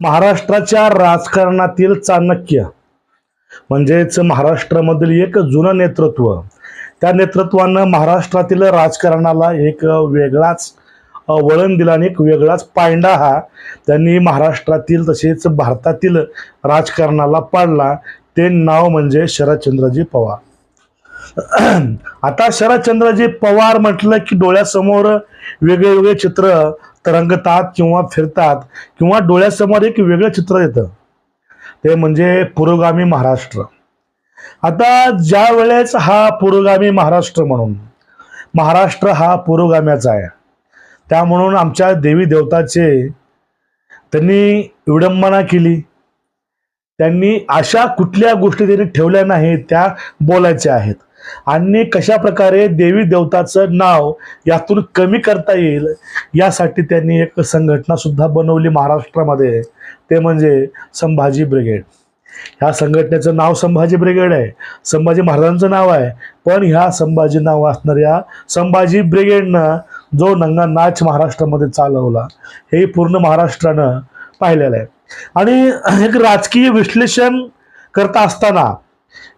महाराष्ट्राच्या राजकारणातील चाणक्य म्हणजेच महाराष्ट्रामधील एक जुनं नेतृत्व त्या नेतृत्वानं महाराष्ट्रातील राजकारणाला एक वेगळाच वळण दिला आणि एक वेगळाच पायंडा हा त्यांनी महाराष्ट्रातील तसेच भारतातील राजकारणाला पाडला. ते नाव म्हणजे शरदचंद्रजी पवार. आता शरदचंद्रजी पवार म्हटलं की डोळ्यासमोर वेगळे वेगळे चित्र तरंगतात किंवा फिरतात किंवा डोळ्यासमोर एक वेगळं चित्र येतं. ते म्हणजे पुरोगामी महाराष्ट्र. आता ज्या वेळेस हा पुरोगामी महाराष्ट्र म्हणून महाराष्ट्र हा पुरोगाम्याचा आहे. त्या म्हणून आमच्या देवी देवताचे त्यांनी विडंबना केली. त्यांनी अशा कुठल्या गोष्टी त्यांनी ठेवल्या नाही त्या बोलायच्या आहेत. आणि कशा प्रकारे देवी देवताचं नाव यातून कमी करता येईल यासाठी त्यांनी एक संघटना सुद्धा बनवली महाराष्ट्रामध्ये. ते म्हणजे संभाजी ब्रिगेड. ह्या संघटनेचं नाव संभाजी ब्रिगेड आहे. संभाजी महाराजांचं नाव आहे. पण ह्या संभाजी नाव असणाऱ्या संभाजी ब्रिगेडनं जो नंगा नाच महाराष्ट्रामध्ये चालवला हे पूर्ण महाराष्ट्रानं पाहिलेलं आहे. आणि एक राजकीय विश्लेषण करता असताना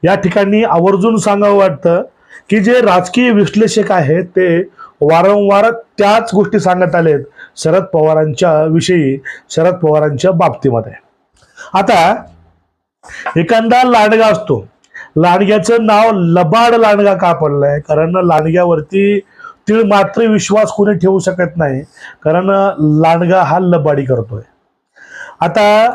या ठिकाणी आवर्जून सांगावं वाटतं की जे राजकीय विश्लेषक आहेत ते वारंवार त्याच गोष्टी सांगत आलेत शरद पवारांच्या विषयी शरद पवारांच्या बाबतीमध्ये. आता एखादा लांडगा असतो. लांडग्याचं नाव लबाड लांडगा का पडलंय? कारण लांडग्यावरती तीळ मात्र विश्वास कोणी ठेवू शकत नाही. कारण लांडगा हा लबाडी करतोय. आता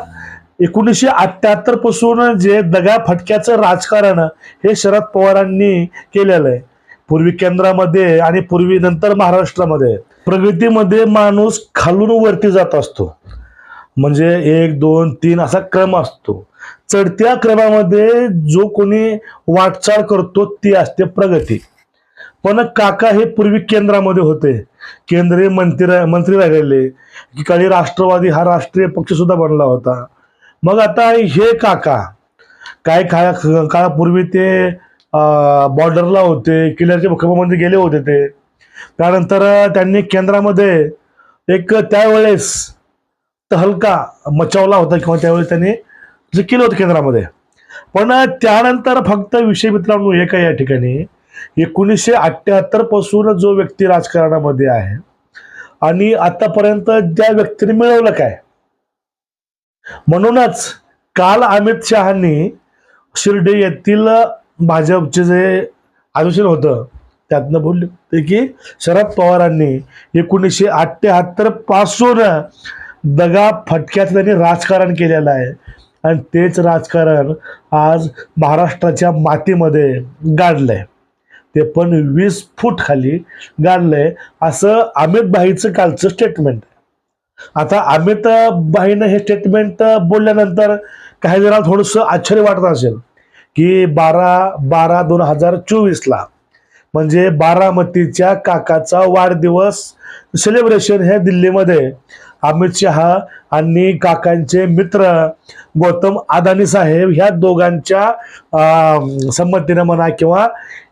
एकोणीसशे अठ्याहत्तरपासून जे दगा फटक्याचं राजकारण हे शरद पवारांनी केलेलं आहे. पूर्वी केंद्रामध्ये आणि पूर्वी नंतर महाराष्ट्रामध्ये प्रगतीमध्ये माणूस खालून वरती जात असतो. म्हणजे एक दोन तीन असा क्रम असतो. चढत्या क्रमामध्ये जो कोणी वाटचाल करतो ती असते प्रगती. पण काका हे पूर्वी केंद्रामध्ये होते. केंद्रीय मंत्री मंत्री राहिलेले. काही राष्ट्रवादी हा राष्ट्रीय पक्ष सुद्धा बनला होता. मग आता हे काका काय काळा काळापूर्वी ते बॉर्डरला होते किल्ल्याच्या मुख्यमंत्री गेले होते ते. त्यानंतर त्यांनी केंद्रामध्ये एक त्यावेळेस तहलका मचावला होता किंवा त्यावेळेस त्यांनी जे केलं होतं केंद्रामध्ये. पण त्यानंतर फक्त विषय मित्रांनो एक आहे या ठिकाणी? एकोणीसशे अठ्ठ्याहत्तरपासून जो व्यक्ती राजकारणामध्ये आहे आणि आतापर्यंत त्या व्यक्तीने मिळवलं काय? म्हणूनच काल अमित शहानी शिर्डी येथील भाजपचे जे अधिवेशन होतं त्यातनं बोलले ते की शरद पवारांनी एकोणीसशे अठ्ठ्याहत्तरपासून दगा फटक्यात त्यांनी राजकारण केलेलं आहे. आणि तेच राजकारण आज महाराष्ट्राच्या मातीमध्ये गाडलंय. ते पण वीस फूट खाली गाडलंय असं अमित भाईचं कालचं स्टेटमेंट आता अमित भाईनं हे स्टेटमेंट बोलल्यानंतर काही जणांना थोडंसं आश्चर्य वाटत असेल की बारा बारा दोन हजार चोवीसला म्हणजे बारामतीच्या काकाचा वाढदिवस सेलिब्रेशन हे दिल्लीमध्ये अमित शहा आणि काकांचे मित्र गौतम अदानी साहेब ह्या दोघांच्या संमतीनं म्हणा किंवा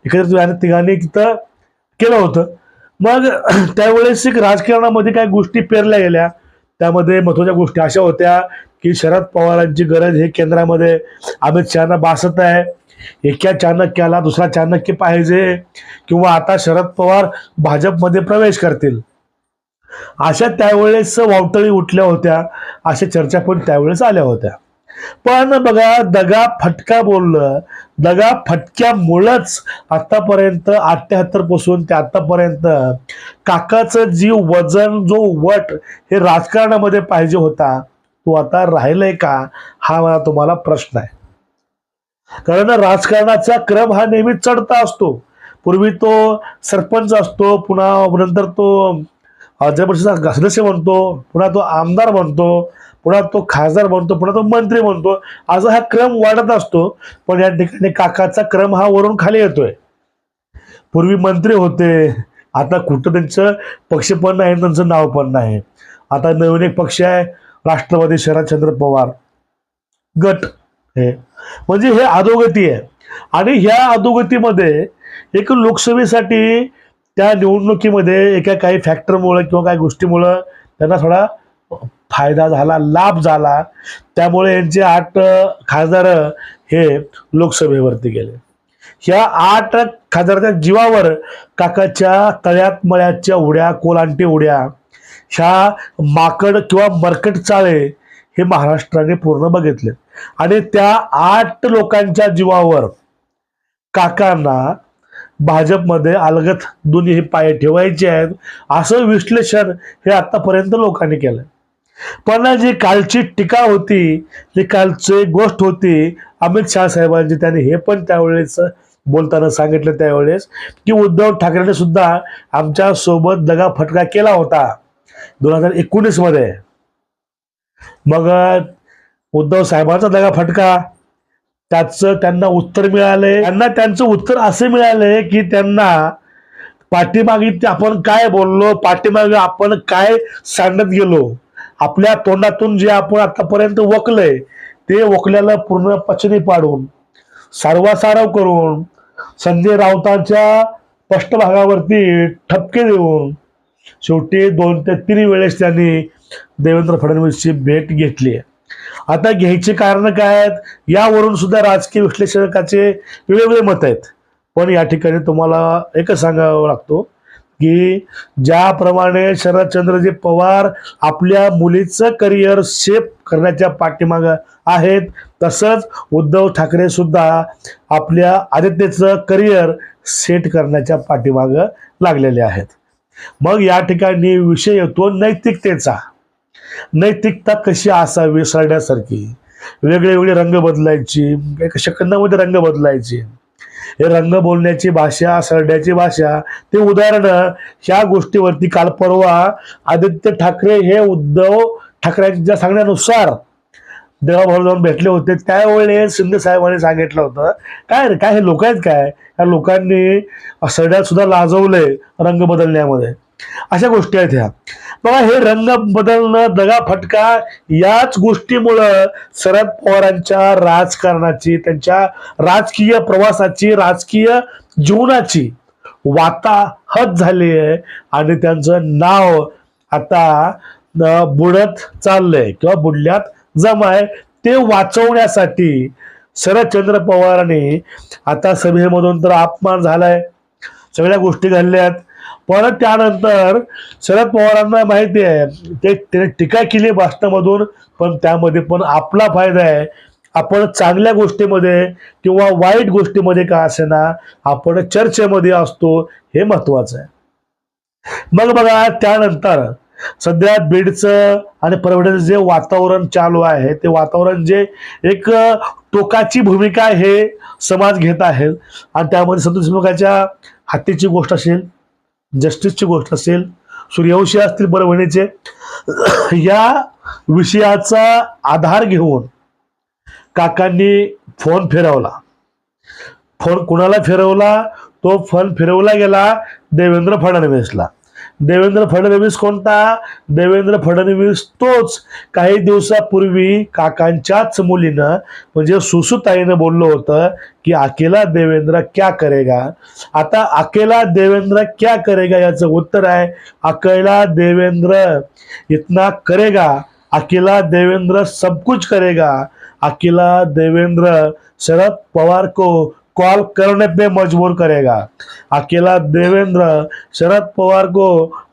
एकत्रित तिघांनी तिथं केलं होतं. मग त्यावेळेस एक राजकारणामध्ये काही गोष्टी पेरल्या गेल्या. त्यामध्ये महत्त्वाच्या गोष्टी अशा होत्या की शरद पवारांची गरज हे केंद्रामध्ये अमित शहाना भासत आहे. एका चाणक्याला दुसरा चाणक्य पाहिजे किंवा आता शरद पवार भाजपमध्ये प्रवेश करतील. अशा त्यावेळेस वावटळी उठल्या होत्या. अशा चर्चा पण त्यावेळेस आल्या होत्या. पण बघा दगा फटका बोललं दगा फटक्यामुळंच आतापर्यंत अठ्ठ्याहत्तरपासून ते आतापर्यंत काकाचं जी वजन जो वट हे राजकारणामध्ये पाहिजे होता तो आता राहिलाय का? हा मला तुम्हाला प्रश्न आहे. कारण राजकारणाचा क्रम हा नेहमी चढता असतो. पूर्वी तो सरपंच असतो पुन्हा नंतर तो जिल्हा परिषदेचा सदस्य म्हणतो पुन्हा तो आमदार म्हणतो पुन्हा तो खासदार बनतो पुन्हा तो मंत्री बनतो असा हा क्रम वाढत असतो पण या ठिकाणी काकाचा क्रम हा वरून खाली येतोय. पूर्वी मंत्री होते आता कुठं त्यांचं पक्ष पण नाही त्यांचं नाव पण नाही. आता नवीन एक पक्ष आहे राष्ट्रवादी शरदचंद्र पवार. गट हे. म्हणजे हे अधोगती आहे. आणि ह्या अधोगतीमध्ये एक लोकसभेसाठी त्या निवडणुकीमध्ये एका काही फॅक्टरमुळं किंवा काही गोष्टीमुळं त्यांना थोडा फायदा झाला लाभ झाला. त्यामुळे यांचे आठ खासदार हे लोकसभेवरती गेले. ह्या आठ खासदाराच्या जीवावर काकाच्या तळ्यात मळ्याच्या उड्या कोलांटी उड्या ह्या माकड किंवा मरकट चाळे हे महाराष्ट्राने पूर्ण बघितले. आणि त्या आठ लोकांच्या जीवावर काकांना भाजपमध्ये अलगत दोन्ही पाय ठेवायचे आहेत असं विश्लेषण हे आतापर्यंत लोकांनी केलं पण जी कालची टीका होती जी कालची गोष्ट होती अमित शहा साहेबांची त्यांनी हे पण त्यावेळेस बोलताना सांगितलं त्यावेळेस की उद्धव ठाकरेने सुद्धा आमच्यासोबत दगा फटका केला होता दोन हजार एकोणीसमध्ये. मग उद्धव साहेबांचा दगा फटका त्याचं त्यांना उत्तर मिळालंय त्यांना त्यांचं उत्तर असं मिळालंय की त्यांना पाठीमागे आपण काय बोललो पाठीमागे आपण काय सांगत गेलो? आपल्या तोंडातून जे आपण आतापर्यंत वकलंय ते वकल्याला पूर्ण पचनी पाडून सारवासारव करून संजय राऊतांच्या पृष्ठभागावरती ठपके देऊन शेवटी दोन ते तीन वेळेस त्यांनी देवेंद्र फडणवीसची भेट घेतली आता घ्यायची कारणं काय आहेत? यावरून सुद्धा राजकीय विश्लेषकाचे वेगवेगळे मत आहेत. पण या ठिकाणी तुम्हाला एकच सांगावं लागतो की ज्याप्रमाणे शरदचंद्रजी पवार आपल्या मुलीचं करिअर सेफ करण्याच्या पाठीमाग आहेत तसंच उद्धव ठाकरे सुद्धा आपल्या आदित्यचं करिअर सेट करण्याच्या पाठीमाग लागलेले आहेत. मग या ठिकाणी विषय येतो नैतिकतेचा. नैतिकता कशी असावी सरण्यासारखी? वेगळे वेगळे रंग बदलायची एका सेकंदामध्ये रंग बदलायचे. हे रंग बोलण्याची भाषा सरड्याची भाषा ते उदाहरणं ह्या गोष्टीवरती काल परवा आदित्य ठाकरे हे उद्धव ठाकरेंच्या सांगण्यानुसार देवाभाऊ जाऊन भेटले होते. त्यावेळेस शिंदे साहेबांनी सांगितलं होतं काय रे काय हे लोक आहेत काय? या लोकांनी सरड्यात सुद्धा लाजवलंय रंग बदलण्यामध्ये. अशा गोष्टी आहेत ह्या. बघा हे रंग बदलणं दगा फटका याच गोष्टीमुळं शरद पवारांच्या राजकारणाची त्यांच्या राजकीय प्रवासाची राजकीय जीवनाची वाताहत झाली आहे आणि त्यांचं नाव आता बुडत चाललंय किंवा बुडल्यात जमा आहे. ते वाचवण्यासाठी शरदचंद्र पवारांनी आता सभेमधून तर अपमान झालाय. सगळ्या गोष्टी घडल्यात. पण त्यानंतर शरद पवारांना माहिती आहे ते त्याने टीका केली भाषणामधून पण त्यामध्ये पण आपला फायदा आहे. आपण चांगल्या गोष्टीमध्ये किंवा वाईट गोष्टीमध्ये का असेना आपण चर्चेमध्ये असतो हे महत्वाचं आहे. मग बघा त्यानंतर सध्या बीडचं आणि परभणीचं जे वातावरण चालू आहे ते वातावरण जे एक टोकाची भूमिका हे समाज घेत आहे. आणि त्यामध्ये संतोष मुखाच्या हत्येची गोष्ट असेल जस्टिसची गोष्ट असेल सूर्यवंशी असतील बरवणीचे या विषयाचा आधार घेऊन काकांनी फोन फिरवला. फोन कुणाला फिरवला? तो फोन फिरवला गेला देवेंद्र फडणवीसला. देवेंद्र फडणवीस कोणता? देवेंद्र फडणवीस तोच. काही दिवसापूर्वी काकांच्याच मुलीनं म्हणजे सुसुताईनं बोललं होतं की अकेला देवेंद्र क्या करेगा? आता अकेला देवेंद्र क्या करेगा याचं उत्तर आहे अकेला देवेंद्र इतना करेगा अकेला देवेंद्र सब कुछ करेगा अकेला देवेंद्र शरद पवार को कॉल करने पे मजबूर करेगा। अकेला देवेंद्र शरद पवार को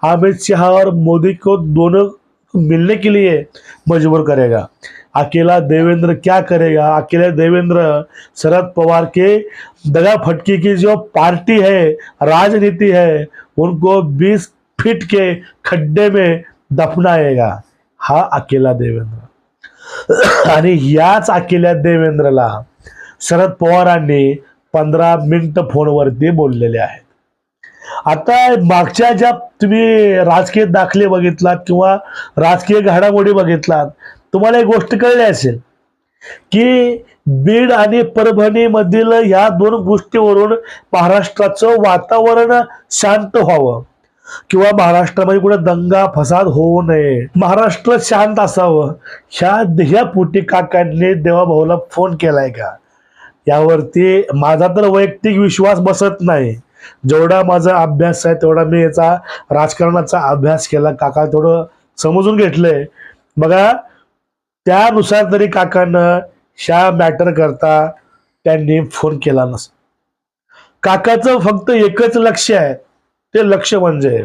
अमित शाह और मोदी को दोनों मिलने के लिए मजबूर करेगा। अकेला देवेंद्र क्या करेगा? अकेले देवेंद्र शरद पवार के दगा फटकी की जो पार्टी है राजनीति है उनको 20 फीट के खड्डे में दफनाएगा। हा अकेला देवेंद्र। आणि याच अकेल्या देवेंद्रला शरद पवारांनी पंधरा मिनटं फोनवरती बोललेले आहेत. आता मागच्या ज्या तुम्ही राजकीय दाखले बघितलात किंवा राजकीय घडामोडी बघितलात तुम्हाला एक गोष्ट कळली असेल की बीड आणि परभणीमधील या ह्या दोन गोष्टीवरून महाराष्ट्राचं वातावरण शांत व्हावं किंवा महाराष्ट्रामध्ये कुठे दंगा फसाद होऊ नये. महाराष्ट्र शांत असावं. ह्या ध्येयापोटी काकांनी देवाभाऊला फोन केलाय का? यावरती माझा तर वैयक्तिक विश्वास बसत नाही. जेवढा माझा अभ्यास आहे तेवढा मी याचा राजकारणाचा अभ्यास केला. काका थोडं समजून घेतलंय. बघा त्यानुसार तरी काकानं ह्या मॅटर करता त्यांनी फोन केला नस काकाचं फक्त एकच लक्ष आहे. ते लक्ष म्हणजे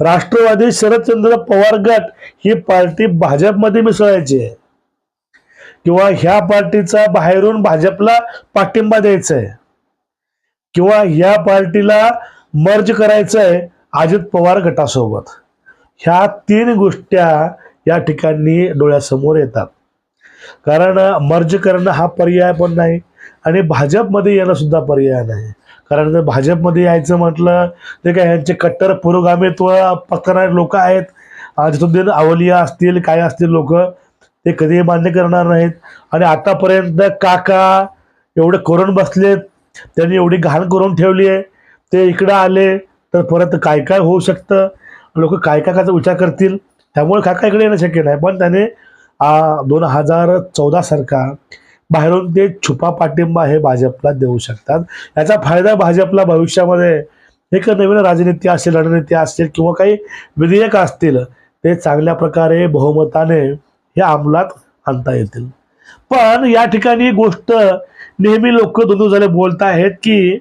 राष्ट्रवादी शरदचंद्र पवार गट ही पार्टी भाजपमध्ये मिसळायची आहे. किंवा ह्या पार्टीचा बाहेरून भाजपला पाठिंबा द्यायचा आहे किंवा ह्या पार्टीला मर्ज करायचं आहे अजित पवार गटासोबत? ह्या तीन गोष्ट्या या ठिकाणी डोळ्यासमोर येतात. कारण मर्ज करणं हा पर्याय पण नाही आणि भाजपमध्ये येणं सुद्धा पर्याय नाही. कारण जर भाजपमध्ये यायचं म्हटलं ते काय यांचे कट्टर पुरोगामित्व पकडणारे लोक आहेत? जिथून आवलिया असतील काय असतील लोक? ते कधीही मान्य करणार नाहीत. आणि आतापर्यंत काका एवढे करून बसलेत त्यांनी एवढी घाण करून ठेवली आहे. ते इकडं आले तर परत काय काय होऊ शकतं? लोक काय काय कायचा विचार करतील? त्यामुळे काका इकडे येणं शक्य नाही. पण त्याने दोन हजार चौदा सारखा बाहेरून ते छुपा पाठिंबा हे भाजपला देऊ शकतात. याचा फायदा भाजपला भविष्यामध्ये एक नवीन राजनीती असेल रणनीती असेल किंवा काही विधेयक असतील ते चांगल्या प्रकारे बहुमताने हे अंमलात आणता येतील. पण या ठिकाणी गोष्ट नेहमी लोक दोन झाले बोलत आहेत की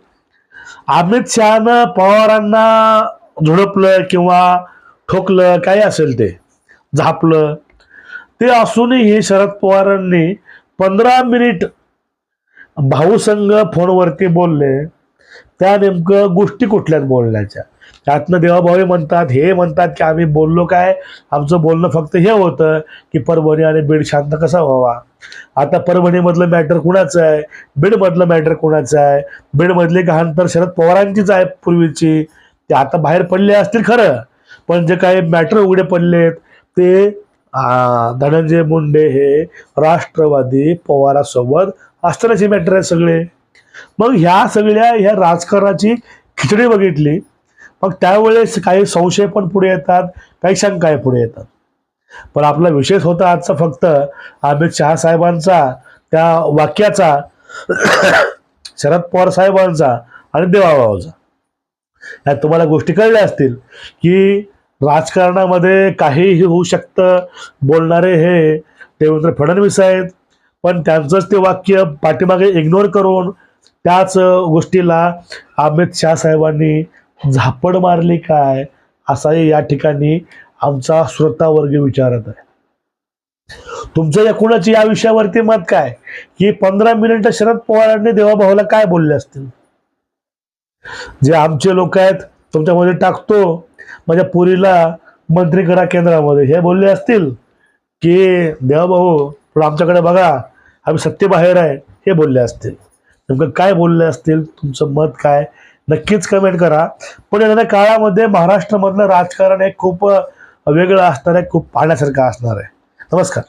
अमित शहानं पवारांना झुडपलं किंवा ठोकलं काही असेल ते झापलं ते असूनही शरद पवारांनी पंधरा मिनिट भाऊसंघ फोनवरती बोलले त्या नेमकं गोष्टी कुठल्यात बोलण्याच्या त्यातनं देवाभावे म्हणतात हे म्हणतात की आम्ही बोललो काय? आमचं बोलणं फक्त हे होतं की परभणी आणि बीड शांत कसा व्हावा? आता परभणीमधलं मॅटर कुणाचं आहे? बीडमधलं मॅटर कुणाचं आहे? बीडमधली घाण तर शरद पवारांचीच आहे पूर्वीची? ते आता बाहेर पडले असतील खरं पण जे काही मॅटर उघडे पडलेत ते धनंजय मुंडे हे राष्ट्रवादी पवारासोबत असतानाचे मॅटर आहेत सगळे. मग ह्या सगळ्या ह्या राजकारणाची खिचडी बघितली मग त्यावेळेस काही संशय पण पुढे येतात काही शंका पुढे येतात. पण आपला विशेष होता आजचा फक्त अमित शहा साहेबांचा त्या वाक्याचा शरद पवार साहेबांचा आणि देवाबाबाचा यात तुम्हाला गोष्टी कळल्या असतील की राजकारणामध्ये काहीही होऊ शकतं बोलणारे हे देवेंद्र फडणवीस आहेत पण त्यांचंच ते वाक्य पाठीमागे इग्नोर करून त्याच गोष्टीला अमित शहा साहेबांनी झापड मारली काय? असाही या ठिकाणी आमचा श्रोतावर्ग विचारत आहे. तुमचं या कुणाची या विषयावरती मत काय? की पंधरा मिनिटं शरद पवारांनी देवाभाऊला काय बोलले असतील? जे आमचे लोक आहेत तुमच्यामध्ये टाकतो. माझ्या पुरीला मंत्री करा केंद्रामध्ये. हे बोलले असतील की देवाभाऊ थोडं आमच्याकडे बघा आम्ही सत्तेबाहेर आहे. हे बोलले असतील. नेमकं काय बोलले असतील? तुमचं मत काय? नक्कीच कमेंट करा. पण येणाऱ्या काळामध्ये महाराष्ट्रामधलं राजकारण हे खूप वेगळं असणार आहे खूप पाहण्यासारखं असणार आहे. नमस्कार.